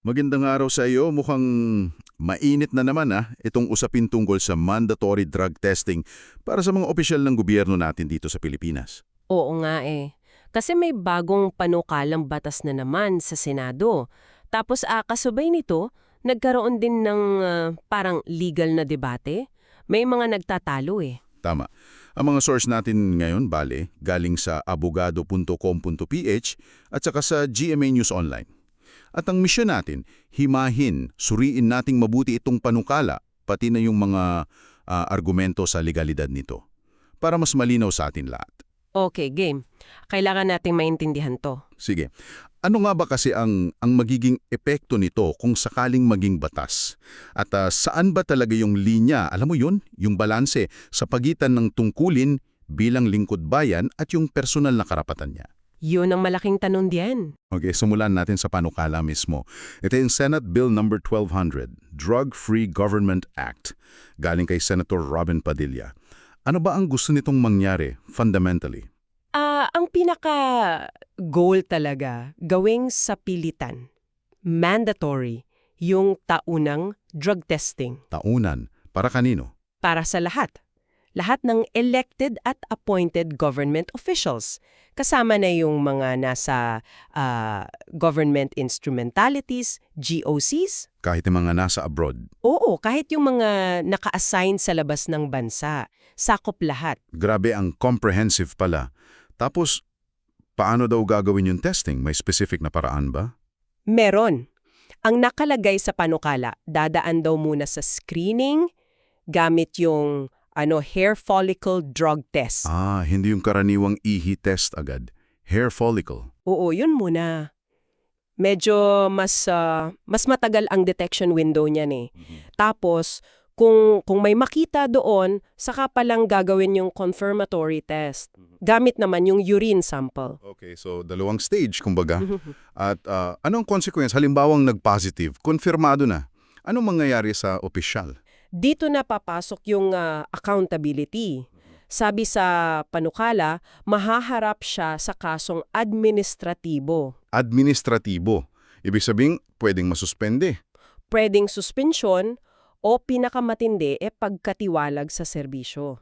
Magandang araw sa iyo. Mukhang mainit na naman ah, itong usapin tungkol sa mandatory drug testing para sa mga opisyal ng gobyerno natin dito sa Pilipinas. Oo nga eh. Kasi may bagong panukalang batas na naman sa Senado. Tapos ah, kasabay nito, nagkaroon din ng ah, parang legal na debate. May mga nagtatalo eh. Tama. Ang mga source natin ngayon, bale, galing sa abogado.com.ph at saka sa GMA News Online. At ang misyon natin, himahin, suriin nating mabuti itong panukala, pati na yung mga ah, argumento sa legalidad nito. Para mas malinaw sa atin lahat. Okay, game. Kailangan nating maintindihan to. Sige. Ano nga ba kasi ang, ang magiging epekto nito kung sakaling maging batas? At ah, saan ba talaga yung linya, alam mo yun, yung balanse sa pagitan ng tungkulin bilang lingkod bayan at yung personal na karapatan niya? Yun ang malaking tanong diyan. Okay, simulan natin sa panukala mismo. Ito yung Senate Bill number 1200, Drug-Free Government Act, galing kay Senator Robin Padilla. Ano ba ang gusto nitong mangyari, fundamentally? Ah, ang pinaka-goal talaga, gawing sa pilitan. Mandatory yung taunang drug testing Taunan, para kanino? para sa lahat. Lahat ng elected at appointed government officials. Kasama na yung mga nasa ah, government instrumentalities, GOCs. Kahit yung mga nasa abroad. Oo, kahit yung mga naka-assign sa labas ng bansa. Sakop lahat. Grabe ang comprehensive pala. Tapos, paano daw gagawin yung testing? May specific na paraan ba? Meron. Ang nakalagay sa panukala, dadaan daw muna sa screening gamit yung ano hair follicle drug test. Ah, hindi yung karaniwang ihi test agad. Hair follicle. Oo, yun muna. Medyo mas ah, mas matagal ang detection window niyan eh. Tapos kung kung may makita doon, saka pa lang gagawin yung confirmatory test. Gamit naman yung urine sample. Okay, so dalawang stage, kumbaga. At ah, anong consequence? Halimbawang nag-positive, konfirmado na. Anong mangyayari sa opisyal? Dito na papasok yung ah, accountability. Sabi sa panukala, mahaharap siya sa kasong administratibo. Administratibo. Ibig sabihin, pwedeng masuspende. Pwedeng suspension o pinakamatindi e pagkatiwalag sa serbisyo.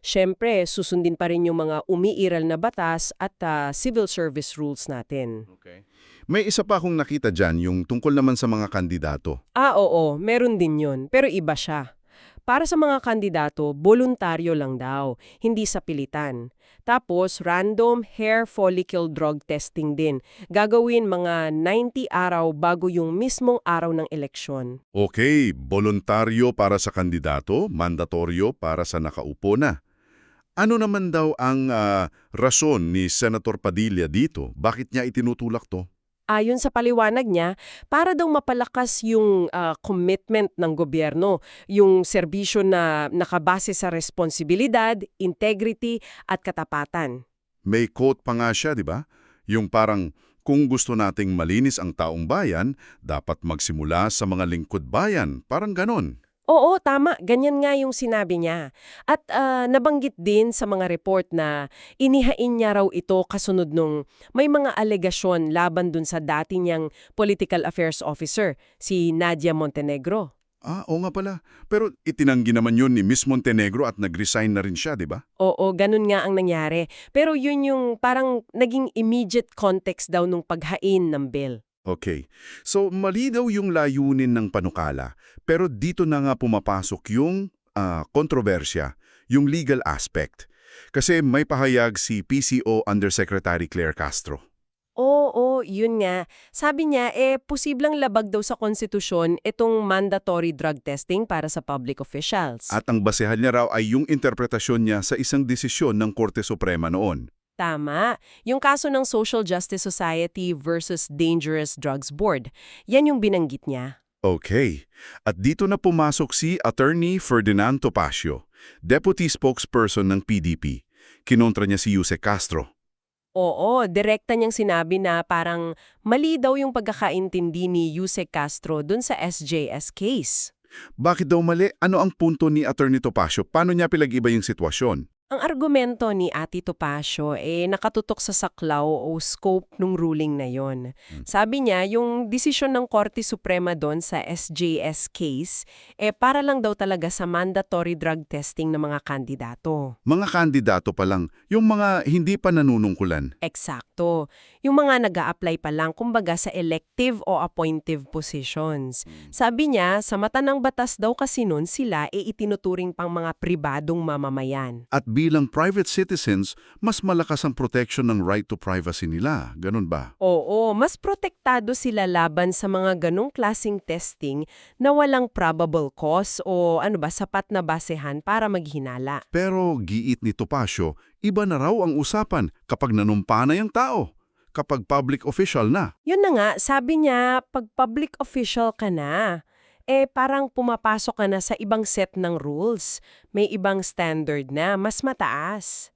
Siyempre, susundin pa rin yung mga umiiral na batas at ah, civil service rules natin. Okay. May isa pa akong nakita dyan, yung tungkol naman sa mga kandidato. Ah, oo, meron din yun, pero iba siya. Para sa mga kandidato, voluntaryo lang daw, hindi sa pilitan. Tapos, random hair follicle drug testing din. Gagawin mga 90 araw bago yung mismong araw ng eleksyon. Okay, voluntaryo para sa kandidato, mandatoryo para sa nakaupo na. Ano naman daw ang ah, rason ni Senator Padilla dito? Bakit niya itinutulak to? Ayon sa paliwanag niya, para daw mapalakas yung ah, commitment ng gobyerno, yung serbisyo na nakabase sa responsibilidad, integrity at katapatan. May quote pa nga siya, di ba? Yung parang, kung gusto nating malinis ang taong bayan, dapat magsimula sa mga lingkod bayan. Parang ganon. Oo, tama. Ganyan nga yung sinabi niya. At ah, nabanggit din sa mga report na inihain niya raw ito kasunod nung may mga alegasyon laban dun sa dati niyang political affairs officer, si Nadia Montenegro. Ah, oo nga pala. Pero itinanggi naman yun ni Miss Montenegro at nag-resign na rin siya, di ba? Oo, ganun nga ang nangyari. Pero yun yung parang naging immediate context daw nung paghain ng bill. Okay. So, mali daw yung layunin ng panukala. Pero dito na nga pumapasok yung ah, kontrobersya, yung legal aspect. Kasi may pahayag si PCO Undersecretary Claire Castro. Oo, yun nga. Sabi niya, eh, posibleng labag daw sa konstitusyon itong mandatory drug testing para sa public officials. At ang basehan niya raw ay yung interpretasyon niya sa isang desisyon ng Korte Suprema noon. Tama. Yung kaso ng Social Justice Society versus Dangerous Drugs Board. Yan yung binanggit niya. Okay. At dito na pumasok si Attorney Ferdinand Topacio, Deputy Spokesperson ng PDP. Kinontra niya si Yuse Castro. Oo, direkta niyang sinabi na parang mali daw yung pagkakaintindi ni Yusek Castro dun sa SJS case. Bakit daw mali? Ano ang punto ni Attorney Topacio? Paano niya pinag-iba yung sitwasyon? Ang argumento ni Ati Topacio eh nakatutok sa saklaw o scope ng ruling na yon. Sabi niya, yung desisyon ng Korte Suprema doon sa SJS case eh para lang daw talaga sa mandatory drug testing ng mga kandidato. Mga kandidato pa lang, yung mga hindi pa nanunungkulan. Eksakto. Yung mga nag apply pa lang kumbaga sa elective o appointive positions. Sabi niya, sa mata ng batas daw kasi nun sila e itinuturing pang mga pribadong mamamayan. At bilang private citizens, mas malakas ang protection ng right to privacy nila. Ganun ba? Oo, mas protektado sila laban sa mga ganong klasing testing na walang probable cause o ano ba sapat na basehan para maghinala. Pero giit ni Topacio, iba na raw ang usapan kapag nanumpa na yung tao. Kapag public official na. Yun na nga, sabi niya, pag public official ka na, eh parang pumapasok ka na sa ibang set ng rules. May ibang standard na, mas mataas.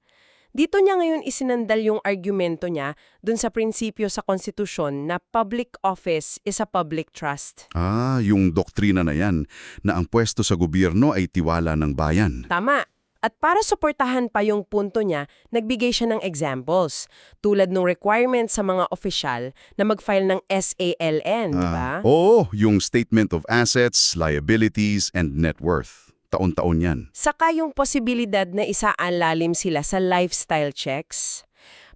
Dito niya ngayon isinandal yung argumento niya dun sa prinsipyo sa konstitusyon na public office is a public trust. Ah, yung doktrina na yan, na ang pwesto sa gobyerno ay tiwala ng bayan. Tama. At para suportahan pa yung punto niya, nagbigay siya ng examples, tulad ng requirement sa mga opisyal na mag-file ng SALN, di ba? Ah, oo, yung Statement of Assets, Liabilities, and Net Worth. Taon-taon yan. Saka yung posibilidad na isaan lalim sila sa lifestyle checks.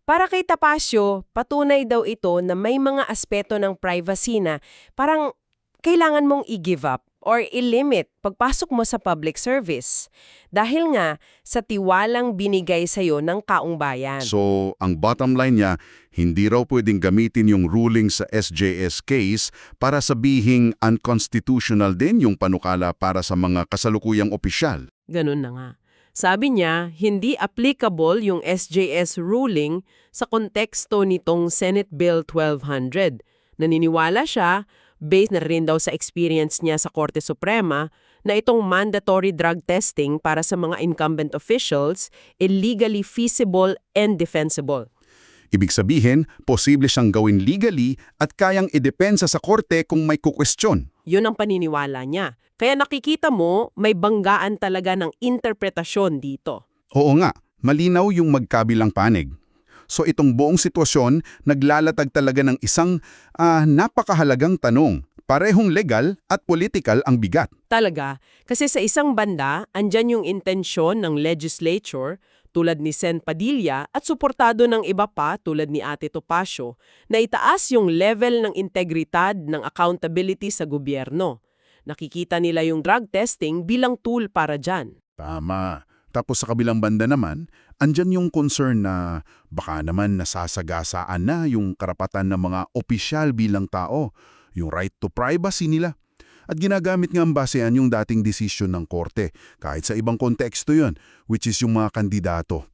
Para kay Tapasio, patunay daw ito na may mga aspeto ng privacy na parang kailangan mong i-give up or i-limit pagpasok mo sa public service. Dahil nga sa tiwalang binigay sa'yo ng kaong bayan. So, ang bottom line niya, hindi raw pwedeng gamitin yung ruling sa SJS case para sabihing unconstitutional din yung panukala para sa mga kasalukuyang opisyal. Ganun na nga. Sabi niya, hindi applicable yung SJS ruling sa konteksto nitong Senate Bill 1200. Naniniwala siya, based na rin daw sa experience niya sa Korte Suprema, na itong mandatory drug testing para sa mga incumbent officials illegally feasible and defensible. Ibig sabihin, posible siyang gawin legally at kayang idepensa sa korte kung may kukwestiyon. Yun ang paniniwala niya. Kaya nakikita mo, may banggaan talaga ng interpretasyon dito. Oo nga, malinaw yung magkabilang panig. So itong buong sitwasyon, naglalatag talaga ng isang ah, napakahalagang tanong. Parehong legal at political ang bigat. Talaga, kasi sa isang banda, andyan yung intensyon ng legislature tulad ni Sen Padilla at suportado ng iba pa tulad ni Ate Topacio na itaas yung level ng integridad ng accountability sa gobyerno. Nakikita nila yung drug testing bilang tool para dyan. Tama. Tapos sa kabilang banda naman, andyan yung concern na baka naman nasasagasaan na yung karapatan ng mga opisyal bilang tao, yung right to privacy nila. At ginagamit nga ang basehan yung dating desisyon ng korte, kahit sa ibang konteksto yon, which is yung mga kandidato.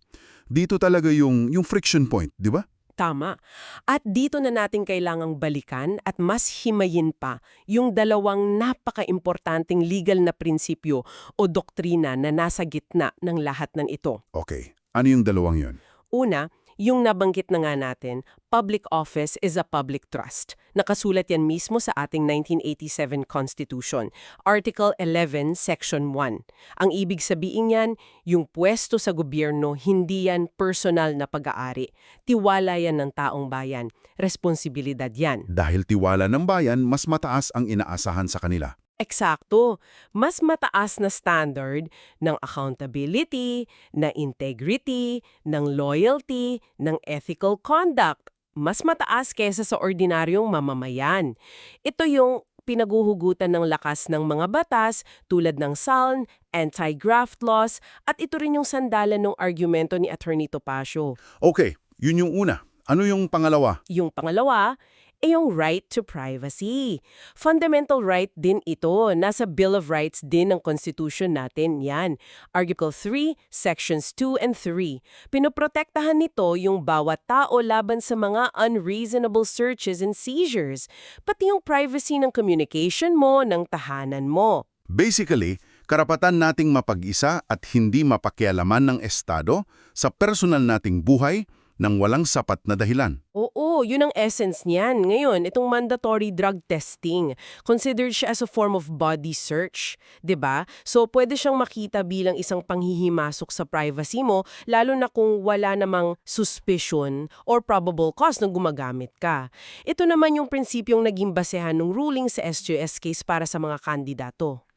Dito talaga yung, yung friction point, di ba? Tama. At dito na natin kailangang balikan at mas himayin pa yung dalawang napaka-importanting legal na prinsipyo o doktrina na nasa gitna ng lahat ng ito. Okay, ano yung dalawang yon? Una, yung nabanggit na nga natin, public office is a public trust. Nakasulat yan mismo sa ating 1987 Constitution, Article 11, Section 1. Ang ibig sabihin yan, yung pwesto sa gobyerno, hindi yan personal na pag-aari. Tiwala yan ng taong bayan. Responsibilidad yan. Dahil tiwala ng bayan, mas mataas ang inaasahan sa kanila. Eksakto. Mas mataas na standard ng accountability, na integrity, ng loyalty, ng ethical conduct. Mas mataas kesa sa ordinaryong mamamayan. Ito yung pinaguhugutan ng lakas ng mga batas tulad ng SALN, anti-graft laws, at ito rin yung sandalan ng argumento ni Attorney Topacio. Okay, yun yung una. Ano yung pangalawa? Yung pangalawa, ay yung right to privacy. Fundamental right din ito. Nasa Bill of Rights din ng Constitution natin yan. Article 3, Sections 2 and 3. Pinoprotektahan nito yung bawat tao laban sa mga unreasonable searches and seizures. Pati yung privacy ng communication mo, ng tahanan mo. Basically, karapatan nating mapag-isa at hindi mapakialaman ng Estado sa personal nating buhay, ng walang sapat na dahilan. Oo, yun ang essence niyan. Ngayon, itong mandatory drug testing, considered siya as a form of body search, 'di ba? So pwede siyang makita bilang isang panghihimasok sa privacy mo, lalo na kung wala namang suspicion or probable cause na gumagamit ka. Ito naman yung prinsipyong naging basehan ng ruling sa SJS case para sa mga kandidato.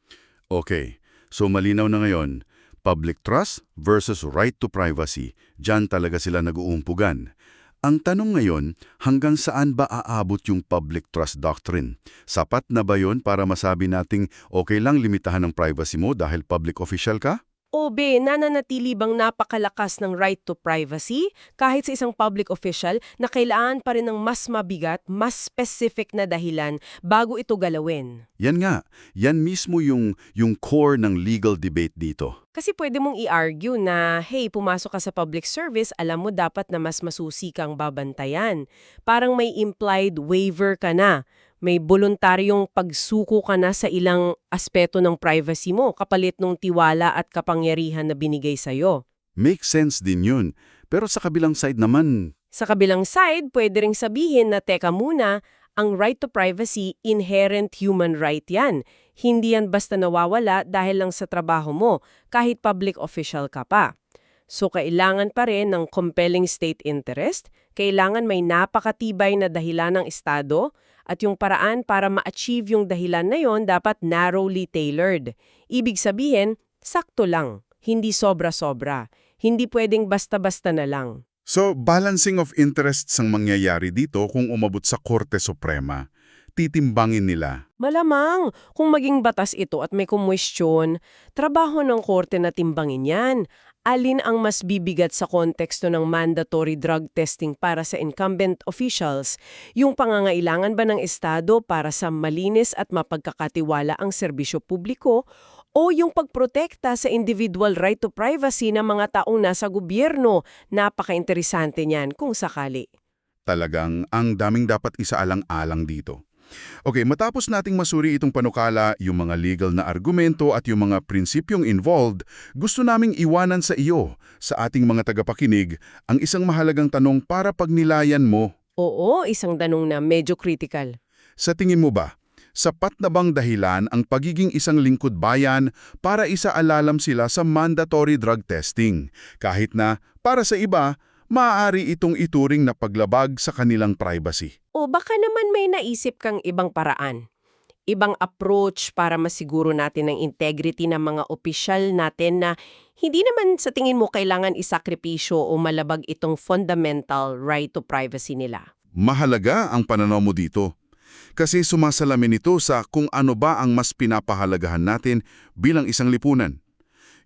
Okay, so malinaw na ngayon, public trust versus right to privacy, dyan talaga sila nag-uumpugan. Ang tanong ngayon, hanggang saan ba aabot yung public trust doctrine? Sapat na ba yon para masabi nating okay lang limitahan ng privacy mo dahil public official ka? O B, nananatili bang napakalakas ng right to privacy kahit sa isang public official na kailangan pa rin ng mas mabigat, mas specific na dahilan bago ito galawin? Yan nga, yan mismo yung, yung core ng legal debate dito. Kasi pwede mong i-argue na, hey, pumasok ka sa public service, alam mo dapat na mas masusi kang babantayan. Parang may implied waiver ka na. May voluntaryong pagsuko ka na sa ilang aspeto ng privacy mo kapalit ng tiwala at kapangyarihan na binigay sa'yo. Make sense din yun. Pero sa kabilang side naman, Sa kabilang side, pwede ring sabihin na teka muna, ang right to privacy, inherent human right yan. Hindi yan basta nawawala dahil lang sa trabaho mo, kahit public official ka pa. So kailangan pa rin ng compelling state interest, kailangan may napakatibay na dahilan ng Estado, at yung paraan para ma-achieve yung dahilan na yon dapat narrowly tailored. Ibig sabihin, sakto lang, hindi sobra-sobra. Hindi pwedeng basta-basta na lang. So, balancing of interests ang mangyayari dito kung umabot sa Korte Suprema. Titimbangin nila. Malamang, kung maging batas ito at may kumwestiyon, trabaho ng korte na timbangin yan. Alin ang mas bibigat sa konteksto ng mandatory drug testing para sa incumbent officials? Yung pangangailangan ba ng Estado para sa malinis at mapagkakatiwala ang serbisyo publiko? O yung pagprotekta sa individual right to privacy ng mga taong nasa gobyerno? Napaka-interesante niyan kung sakali. Talagang ang daming dapat isaalang-alang dito. Okay, matapos nating masuri itong panukala, yung mga legal na argumento at yung mga prinsipyong involved, gusto naming iwanan sa iyo, sa ating mga tagapakinig, ang isang mahalagang tanong para pagnilayan mo. Oo, isang tanong na medyo critical. Sa tingin mo ba, sapat na bang dahilan ang pagiging isang lingkod bayan para isaalalam sila sa mandatory drug testing, kahit na, para sa iba, maaari itong ituring na paglabag sa kanilang privacy? O baka naman may naisip kang ibang paraan. Ibang approach para masiguro natin ang integrity ng mga opisyal natin na hindi naman sa tingin mo kailangan isakripisyo o malabag itong fundamental right to privacy nila. Mahalaga ang pananaw mo dito. Kasi sumasalamin ito sa kung ano ba ang mas pinapahalagahan natin bilang isang lipunan.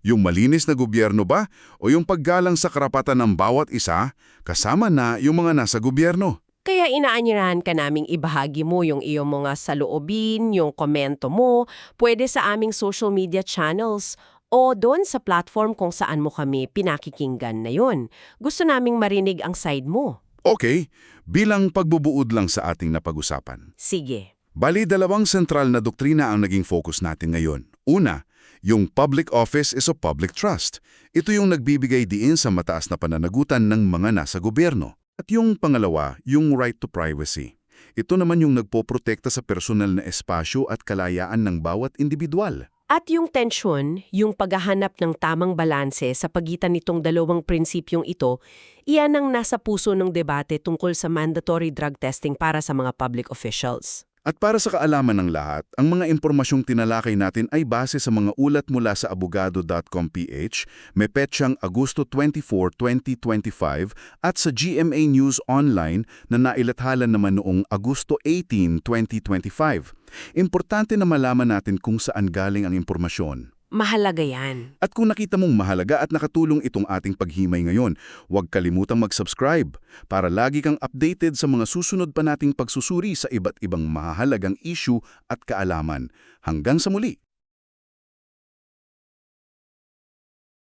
Yung malinis na gobyerno ba o yung paggalang sa karapatan ng bawat isa kasama na yung mga nasa gobyerno? Kaya inaanyarahan ka naming ibahagi mo yung iyong mga saloobin, yung komento mo, pwede sa aming social media channels o doon sa platform kung saan mo kami pinakikinggan na yon. Gusto naming marinig ang side mo. Okay, bilang pagbubuod lang sa ating napag-usapan. Sige. Bali, dalawang sentral na doktrina ang naging focus natin ngayon. Una, yung public office is a public trust. Ito yung nagbibigay diin sa mataas na pananagutan ng mga nasa gobyerno. At yung pangalawa, yung right to privacy. Ito naman yung nagpoprotekta sa personal na espasyo at kalayaan ng bawat individual. At yung tension, yung paghahanap ng tamang balanse sa pagitan nitong dalawang prinsipyong ito, iyan ang nasa puso ng debate tungkol sa mandatory drug testing para sa mga public officials. At para sa kaalaman ng lahat, ang mga impormasyong tinalakay natin ay base sa mga ulat mula sa abogado.com.ph, may petsyang Agosto 24, 2025 at sa GMA News Online na nailathala naman noong Agosto 18, 2025. Importante na malaman natin kung saan galing ang impormasyon. Mahalaga yan. At kung nakita mong mahalaga at nakatulong itong ating paghimay ngayon, huwag kalimutang mag-subscribe para lagi kang updated sa mga susunod pa nating pagsusuri sa iba't ibang mahalagang issue at kaalaman. Hanggang sa muli!